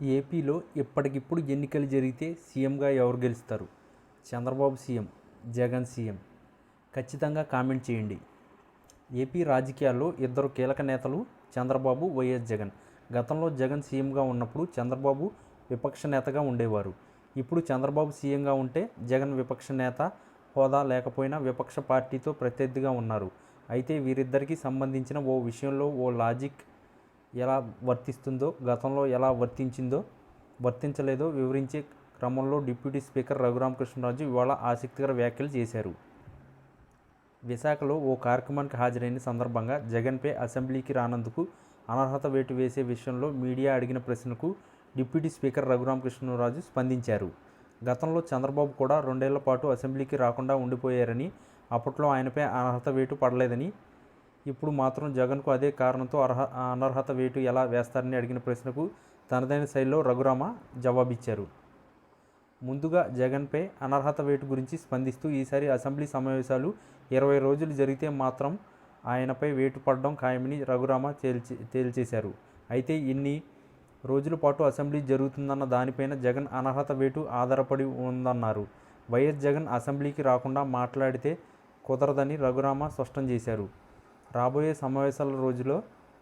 ఏపీలో ఇప్పటికిప్పుడు ఎన్నికలు జరిగితే సీఎంగా ఎవరు గెలుస్తారు? Chandrababu CM Jagan CM. ఖచ్చితంగా కామెంట్ చేయండి. ఏపీ రాజకీయాల్లో ఇద్దరు కీలక నేతలు చంద్రబాబు వైఎస్ జగన్. గతంలో జగన్ సీఎంగా ఉన్నప్పుడు చంద్రబాబు విపక్ష నేతగా ఉండేవారు. ఇప్పుడు చంద్రబాబు సీఎంగా ఉంటే జగన్ విపక్ష నేత హోదా లేకపోయినా విపక్ష పార్టీతో ప్రత్యర్థిగా ఉన్నారు. అయితే వీరిద్దరికీ సంబంధించిన ఓ విషయంలో ఓ లాజిక్ ఎలా వర్తిస్తుందో గతంలో ఎలా వర్తించిందో వర్తించలేదో వివరించే క్రమంలో డిప్యూటీ స్పీకర్ రఘురామకృష్ణరాజు ఇవాళ ఆసక్తికర వ్యాఖ్యలు చేశారు. విశాఖలో ఓ కార్యక్రమానికి హాజరైన సందర్భంగా జగన్పై అసెంబ్లీకి రానందుకు అనర్హత వేటు వేసే విషయంలో మీడియా అడిగిన ప్రశ్నకు డిప్యూటీ స్పీకర్ రఘురామకృష్ణరాజు స్పందించారు. గతంలో చంద్రబాబు కూడా రెండేళ్ళ పాటు అసెంబ్లీకి రాకుండా ఉండిపోయారని అప్పట్లో ఆయనపై అనర్హత వేటు పడలేదని ఇప్పుడు మాత్రం జగన్కు అదే కారణంతో అర్హ అనర్హత వేటు ఎలా వేస్తారని అడిగిన ప్రశ్నకు తనదైన శైలిలో రఘురామ జవాబిచ్చారు. ముందుగా జగన్పై అనర్హత వేటు గురించి స్పందిస్తూ ఈసారి అసెంబ్లీ సమావేశాలు ఇరవై రోజులు జరిగితే మాత్రం ఆయనపై వేటు పడడం ఖాయమని రఘురామ తేల్చి తేల్చేశారు. అయితే ఇన్ని రోజుల పాటు అసెంబ్లీ జరుగుతుందన్న దానిపైన జగన్ అనర్హత వేటు ఆధారపడి ఉందన్నారు. వైఎస్ జగన్ అసెంబ్లీకి రాకుండా మాట్లాడితే కుదరదని రఘురామ స్పష్టం చేశారు. రాబోయే సమావేశాల రోజులో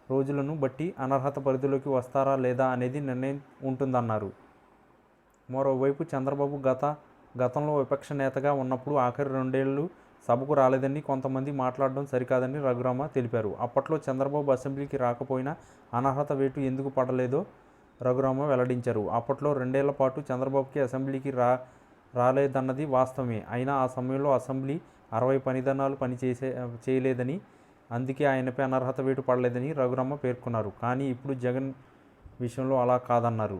రోజులను బట్టి అనర్హత పరిధిలోకి వస్తారా లేదా అనేది నిర్ణయం ఉంటుందన్నారు. మరోవైపు చంద్రబాబు గత గతంలో విపక్ష నేతగా ఉన్నప్పుడు ఆఖరి రెండేళ్ళు సభకు రాలేదని కొంతమంది మాట్లాడడం సరికాదని రఘురామ తెలిపారు. అప్పట్లో చంద్రబాబు అసెంబ్లీకి రాకపోయినా అనర్హత వేటు ఎందుకు పడలేదో రఘురామ వెల్లడించారు. అప్పట్లో రెండేళ్ళ పాటు చంద్రబాబుకి అసెంబ్లీకి రా రాలేదన్నది వాస్తవమే. అయినా ఆ సమయంలో అసెంబ్లీ అరవై పనిదనాలు పనిచేసే చేయలేదని అందుకే ఆయనపై అనర్హత వేటు పడలేదని రఘురామ పేర్కొన్నారు. కానీ ఇప్పుడు జగన్ విషయంలో అలా కాదన్నారు.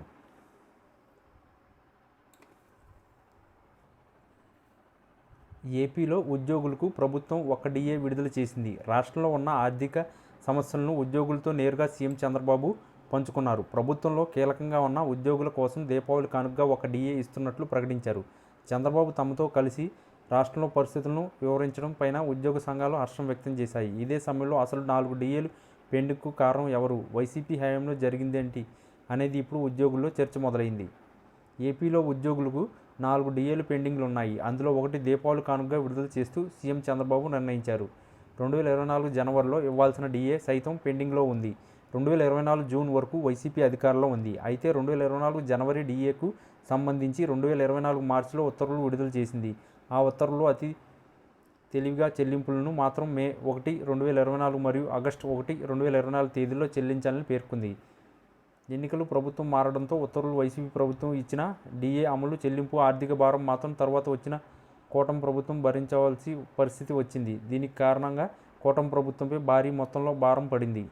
ఏపీలో ఉద్యోగులకు ప్రభుత్వం ఒక డిఏ విడుదల చేసింది. రాష్ట్రంలో ఉన్న ఆర్థిక సమస్యలను ఉద్యోగులతో నేరుగా సీఎం చంద్రబాబు పంచుకున్నారు. ప్రభుత్వంలో కీలకంగా ఉన్న ఉద్యోగుల కోసం దీపావళి కానుకగా ఒక డిఏ ఇస్తున్నట్లు ప్రకటించారు. చంద్రబాబు తమతో కలిసి రాష్ట్రంలో పరిస్థితులను వివరించడం పైన ఉద్యోగ సంఘాలు హర్షం వ్యక్తం చేశాయి. ఇదే సమయంలో అసలు నాలుగు డిఏలు పెండుకు కారణం ఎవరు? వైసీపీ హయాంలో జరిగిందేంటి అనేది ఇప్పుడు ఉద్యోగుల్లో చర్చ మొదలైంది. ఏపీలో ఉద్యోగులకు నాలుగు డిఏలు పెండింగ్లు ఉన్నాయి అందులో ఒకటి దీపావళి కానుకగా విడుదల చేస్తూ సీఎం చంద్రబాబు నిర్ణయించారు. రెండు వేల ఇరవై నాలుగు జనవరిలో ఇవ్వాల్సిన డిఏ సైతం పెండింగ్లో ఉంది. రెండు వేల ఇరవై నాలుగు జూన్ వరకు వైసీపీ అధికారంలో ఉంది. అయితే రెండు వేల ఇరవై నాలుగు జనవరి డిఏకు సంబంధించి రెండు వేల ఇరవై నాలుగు మార్చిలో ఉత్తర్వులు విడుదల చేసింది. ఆ ఉత్తర్వులు అతి తెలివిగా చెల్లింపులను మాత్రం మే ఒకటి రెండు వేల ఇరవై నాలుగు మరియు ఆగస్టు ఒకటి రెండు వేల ఇరవై నాలుగు తేదీల్లో చెల్లించాలని పేర్కొంది. ఎన్నికలు ప్రభుత్వం మారడంతో ఉత్తర్వులు వైసీపీ ప్రభుత్వం ఇచ్చిన డిఏ అమలు చెల్లింపు ఆర్థిక భారం మాత్రం తర్వాత వచ్చిన కూటమి ప్రభుత్వం భరించవలసి పరిస్థితి వచ్చింది. దీనికి కారణంగా కూటమి ప్రభుత్వంపై భారీ మొత్తంలో భారం పడింది.